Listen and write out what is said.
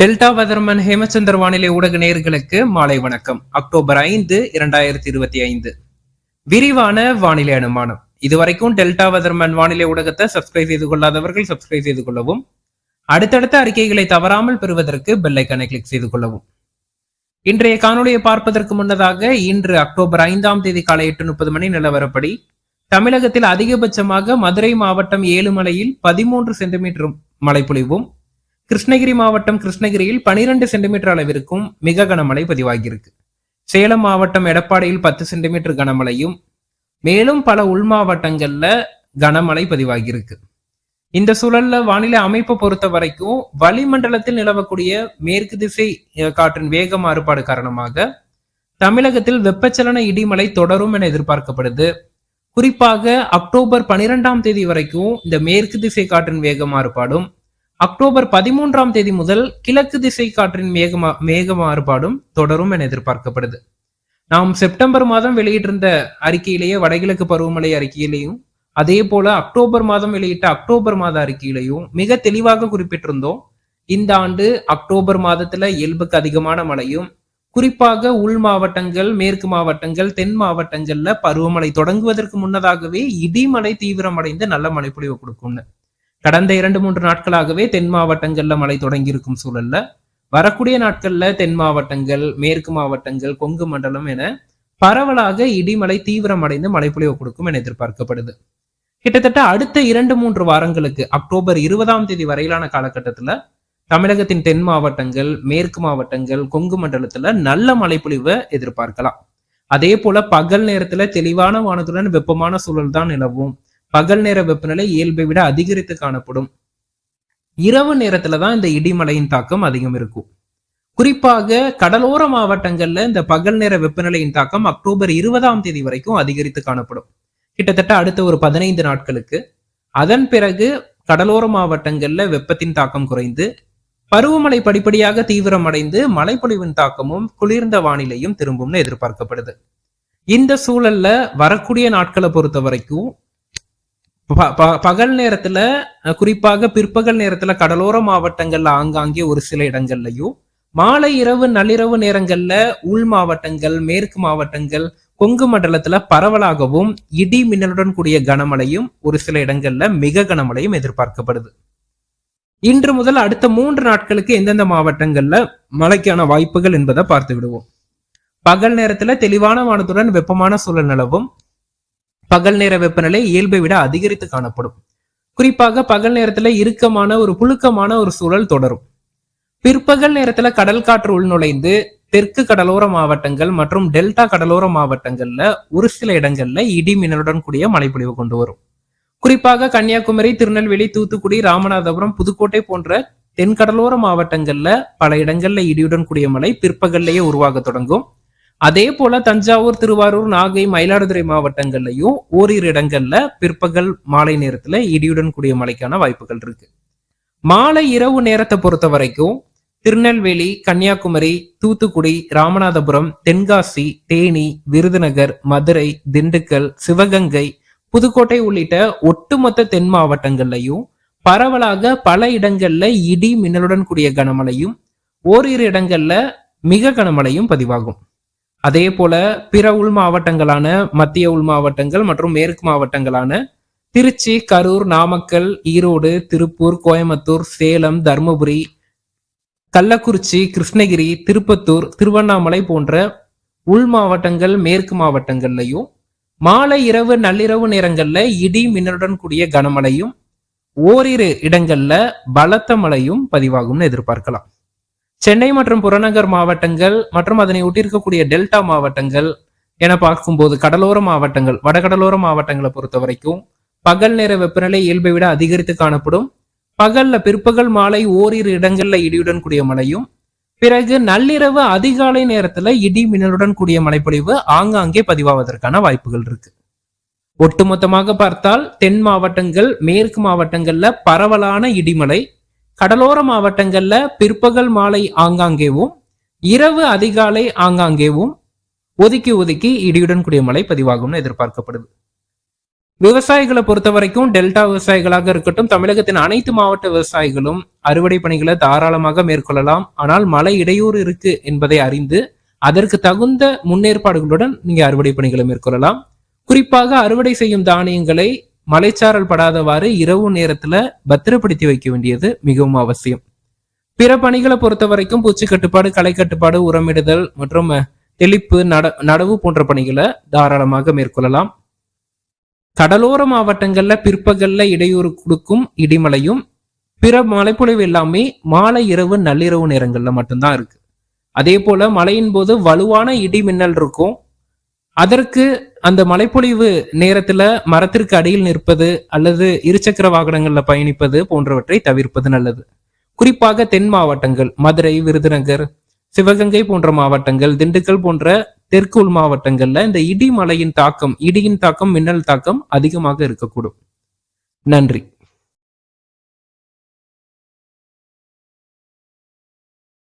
Delta weatherman Hemachandar வானிலை ஊடக நேர்களுக்கு மாலை வணக்கம். அக்டோபர் ஐந்து இரண்டாயிரத்தி இருபத்தி ஐந்து. விரிவான வானிலை அனுமானம். இதுவரைக்கும் டெல்டா வதர்மன் வானிலை ஊடகத்தை சப்ஸ்கிரைப் செய்து கொள்ளாதவர்கள் சப்ஸ்கிரைப் செய்து கொள்ளவும் அடுத்தடுத்த அறிக்கைகளை தவறாமல் பெறுவதற்கு பெல்லைக்கனை கிளிக் செய்து கொள்ளவும். இன்றைய காணொலியை பார்ப்பதற்கு முன்னதாக இன்று அக்டோபர் ஐந்தாம் தேதி காலை எட்டு முப்பது மணி நிலவரப்படி தமிழகத்தில் அதிகபட்சமாக மதுரை மாவட்டம் ஏழுமலையில் பதிமூன்று சென்டிமீட்டர் மழைப்பொழிவும் கிருஷ்ணகிரி மாவட்டம் கிருஷ்ணகிரியில் பனிரெண்டு சென்டிமீட்டர் அளவிற்கும் மிக கனமழை பதிவாகியிருக்கு. சேலம் மாவட்டம் எடப்பாடியில் பத்து சென்டிமீட்டர் கனமழையும் மேலும் பல உள் மாவட்டங்கள்ல கனமழை பதிவாகியிருக்கு. இந்த சூழல்ல வானிலை அமைப்பை பொறுத்த வரைக்கும் வளிமண்டலத்தில் நிலவக்கூடிய மேற்கு திசை காற்றின் வேக மாறுபாடு காரணமாக தமிழகத்தில் வெப்பச்சலன இடிமலை தொடரும் என எதிர்பார்க்கப்படுது. குறிப்பாக அக்டோபர் பனிரெண்டாம் தேதி வரைக்கும் இந்த மேற்கு திசை காற்றின் வேக மாறுபாடும் அக்டோபர் பதிமூன்றாம் தேதி முதல் கிழக்கு திசை காற்றின் மேகமா மேக மாறுபாடும் தொடரும் என எதிர்பார்க்கப்படுது. நாம் செப்டம்பர் மாதம் வெளியிட்டிருந்த அறிக்கையிலேயே வடகிழக்கு பருவமழை அறிக்கையிலையும் அதே போல அக்டோபர் மாதம் வெளியிட்ட அக்டோபர் மாத அறிக்கையிலையும் மிக தெளிவாக குறிப்பிட்டிருந்தோம். இந்த ஆண்டு அக்டோபர் மாதத்துல இயல்புக்கு அதிகமான மழையும் குறிப்பாக உள் மாவட்டங்கள் மேற்கு மாவட்டங்கள் தென் மாவட்டங்கள்ல பருவமழை தொடங்குவதற்கு முன்னதாகவே இடிமழை தீவிரமடைந்து நல்ல மழைப்பொழிவு கொடுக்கும்னு. கடந்த இரண்டு மூன்று நாட்களாகவே தென் மாவட்டங்கள்ல மழை தொடங்கி இருக்கும் சூழல்ல. வரக்கூடிய நாட்கள்ல தென் மாவட்டங்கள் மேற்கு மாவட்டங்கள் கொங்கு மண்டலம் என பரவலாக இடிமலை தீவிரமடைந்து மழைப்பொழிவு கொடுக்கும் என எதிர்பார்க்கப்படுது. கிட்டத்தட்ட அடுத்த இரண்டு மூன்று வாரங்களுக்கு அக்டோபர் இருபதாம் தேதி வரையிலான காலகட்டத்துல தமிழகத்தின் தென் மாவட்டங்கள் மேற்கு மாவட்டங்கள் கொங்கு மண்டலத்துல நல்ல மழைப்பொழிவை எதிர்பார்க்கலாம். அதே போல பகல் நேரத்துல தெளிவான வானத்துடன் வெப்பமான சூழல் தான் நிலவும். பகல் நேர வெப்பநிலை இயல்பை விட அதிகரித்து காணப்படும். இரவு நேரத்துல தான் இந்த இடிமலையின் தாக்கம் அதிகம் இருக்கும். குறிப்பாக கடலோர மாவட்டங்கள்ல இந்த பகல் நேர வெப்பநிலையின் தாக்கம் அக்டோபர் இருபதாம் தேதி வரைக்கும் அதிகரித்து காணப்படும். கிட்டத்தட்ட அடுத்த ஒரு பதினைந்து நாட்களுக்கு. அதன் பிறகு கடலோர மாவட்டங்கள்ல வெப்பத்தின் தாக்கம் குறைந்து பருவமழை படிப்படியாக தீவிரமடைந்து மழைப்பொழிவின் தாக்கமும் குளிர்ந்த வானிலையும் திரும்பும்னு எதிர்பார்க்கப்படுது. இந்த சூழல்ல வரக்கூடிய நாட்களை பொறுத்த வரைக்கும் பகல் நேரத்துல குறிப்பாக பிற்பகல் நேரத்துல கடலோர மாவட்டங்கள்ல ஆங்காங்கே ஒரு சில இடங்கள்லயும் மாலை இரவு நள்ளிரவு நேரங்கள்ல உள் மாவட்டங்கள் மேற்கு மாவட்டங்கள் கொங்கு மண்டலத்துல பரவலாகவும் இடி மின்னலுடன் கூடிய கனமழையும் ஒரு சில இடங்கள்ல மிக கனமழையும் எதிர்பார்க்கப்படுது. இன்று முதல் அடுத்த மூன்று நாட்களுக்கு எந்தெந்த மாவட்டங்கள்ல மழைக்கான வாய்ப்புகள் என்பதை பார்த்து விடுவோம். பகல் நேரத்துல தெளிவான வானத்துடன் வெப்பமான சூழல் நிலவும் பகல் நேர வெப்பநிலை இயல்பை விட அதிகரித்து காணப்படும். குறிப்பாக பகல் நேரத்துல இறுக்கமான ஒரு புழுக்கமான ஒரு சூழல் தொடரும். பிற்பகல் நேரத்துல கடல் காற்று உள்நுழைந்து தெற்கு கடலோர மாவட்டங்கள் மற்றும் டெல்டா கடலோர மாவட்டங்கள்ல ஒரு சில இடங்கள்ல இடி மின்னலுடன் கூடிய மழைப்பொழிவு கொண்டு வரும். குறிப்பாக கன்னியாகுமரி திருநெல்வேலி தூத்துக்குடி ராமநாதபுரம் புதுக்கோட்டை போன்ற தென் கடலோர மாவட்டங்கள்ல பல இடங்கள்ல இடியுடன் கூடிய மழை பிற்பகல்லையே உருவாக தொடங்கும். அதே போல தஞ்சாவூர் திருவாரூர் நாகை மயிலாடுதுறை மாவட்டங்கள்லயும் ஓரிரு இடங்கள்ல பிற்பகல் மாலை நேரத்துல இடியுடன் கூடிய மழைக்கான வாய்ப்புகள் இருக்கு. மாலை இரவு நேரத்தை பொறுத்த வரைக்கும் திருநெல்வேலி கன்னியாகுமரி தூத்துக்குடி ராமநாதபுரம் தென்காசி தேனி விருதுநகர் மதுரை திண்டுக்கல் சிவகங்கை புதுக்கோட்டை உள்ளிட்ட ஒட்டுமொத்த தென் மாவட்டங்கள்லையும் பரவலாக பல இடங்கள்ல இடி மின்னலுடன் கூடிய கனமழையும் ஓரிரு இடங்கள்ல மிக கனமழையும் பதிவாகும். அதே போல பிற உள் மாவட்டங்களான மத்திய உள் மாவட்டங்கள் மற்றும் மேற்கு மாவட்டங்களான திருச்சி கரூர் நாமக்கல் ஈரோடு திருப்பூர் கோயம்புத்தூர் சேலம் தருமபுரி கள்ளக்குறிச்சி கிருஷ்ணகிரி திருப்பத்தூர் திருவண்ணாமலை போன்ற உள் மாவட்டங்கள் மேற்கு மாவட்டங்கள்லையும் மாலை இரவு நள்ளிரவு நேரங்கள்ல இடி மின்னலுடன் கூடிய கனமழையும் ஓரிரு இடங்கள்ல பலத்த மழையும் பதிவாகும்னு எதிர்பார்க்கலாம். சென்னை மற்றும் புறநகர் மாவட்டங்கள் மற்றும் அதனை ஒட்டியிருக்கக்கூடிய டெல்டா மாவட்டங்கள் என பார்க்கும்போது கடலோர மாவட்டங்கள் வடகடலோர மாவட்டங்களை பொறுத்த வரைக்கும் பகல் நேர வெப்பநிலை இயல்பை விட அதிகரித்து காணப்படும். பகல்ல பிற்பகல் மாலை ஓரிரு இடங்கள்ல இடியுடன் கூடிய மழையும் பிறகு நள்ளிரவு அதிகாலை நேரத்துல இடி மின்னலுடன் கூடிய மழைப்பொழிவு ஆங்காங்கே பதிவாவதற்கான வாய்ப்புகள் இருக்கு. ஒட்டுமொத்தமாக பார்த்தால் தென் மாவட்டங்கள் மேற்கு மாவட்டங்கள்ல பரவலான இடிமலை கடலோர மாவட்டங்கள்ல பிற்பகல் மாலை ஆங்காங்கேவும் இரவு அதிகாலை ஆங்காங்கேவும் ஒதுக்கி ஒதுக்கி இடியுடன் கூடிய மழை பதிவாகும்னு எதிர்பார்க்கப்படுது. விவசாயிகளை பொறுத்த வரைக்கும் டெல்டா விவசாயிகளாக இருக்கட்டும் தமிழகத்தின் அனைத்து மாவட்ட விவசாயிகளும் அறுவடை பணிகளை தாராளமாக மேற்கொள்ளலாம். ஆனால் மழை இடையூறு இருக்கு என்பதை அறிந்து அதற்கு தகுந்த முன்னேற்பாடுகளுடன் நீங்க அறுவடை பணிகளை மேற்கொள்ளலாம். குறிப்பாக அறுவடை செய்யும் தானியங்களை மலைச்சாரல் படாதவாறு இரவு நேரத்துல பத்திரப்படுத்தி வைக்க வேண்டியது மிகவும் அவசியம். பிற பணிகளை பொறுத்த வரைக்கும் பூச்சி கட்டுப்பாடு களை கட்டுப்பாடு உரமிடுதல் மற்றும் தெளிப்பு நட நடவு போன்ற பணிகளை தாராளமாக மேற்கொள்ளலாம். கடலோர மாவட்டங்கள்ல பிற்பகல்ல இடையூறு கொடுக்கும் இடிமலையும் பிற மழைப்பொழிவு எல்லாமே மாலை இரவு நள்ளிரவு நேரங்கள்ல மட்டும்தான் இருக்கு. அதே போல மழையின் போது வலுவான இடி மின்னல் இருக்கும். அதற்கு அந்த மழைப்பொழிவு நேரத்துல மரத்திற்கு அடியில் நிற்பது அல்லது இருசக்கர வாகனங்கள்ல பயணிப்பது போன்றவற்றை தவிர்ப்பது நல்லது. குறிப்பாக தென் மாவட்டங்கள் மதுரை விருதுநகர் சிவகங்கை போன்ற மாவட்டங்கள் திண்டுக்கல் போன்ற தெற்கு உள் மாவட்டங்கள்ல இந்த இடி மலையின் தாக்கம் இடியின் தாக்கம் மின்னல் தாக்கம் அதிகமாக இருக்கக்கூடும். நன்றி.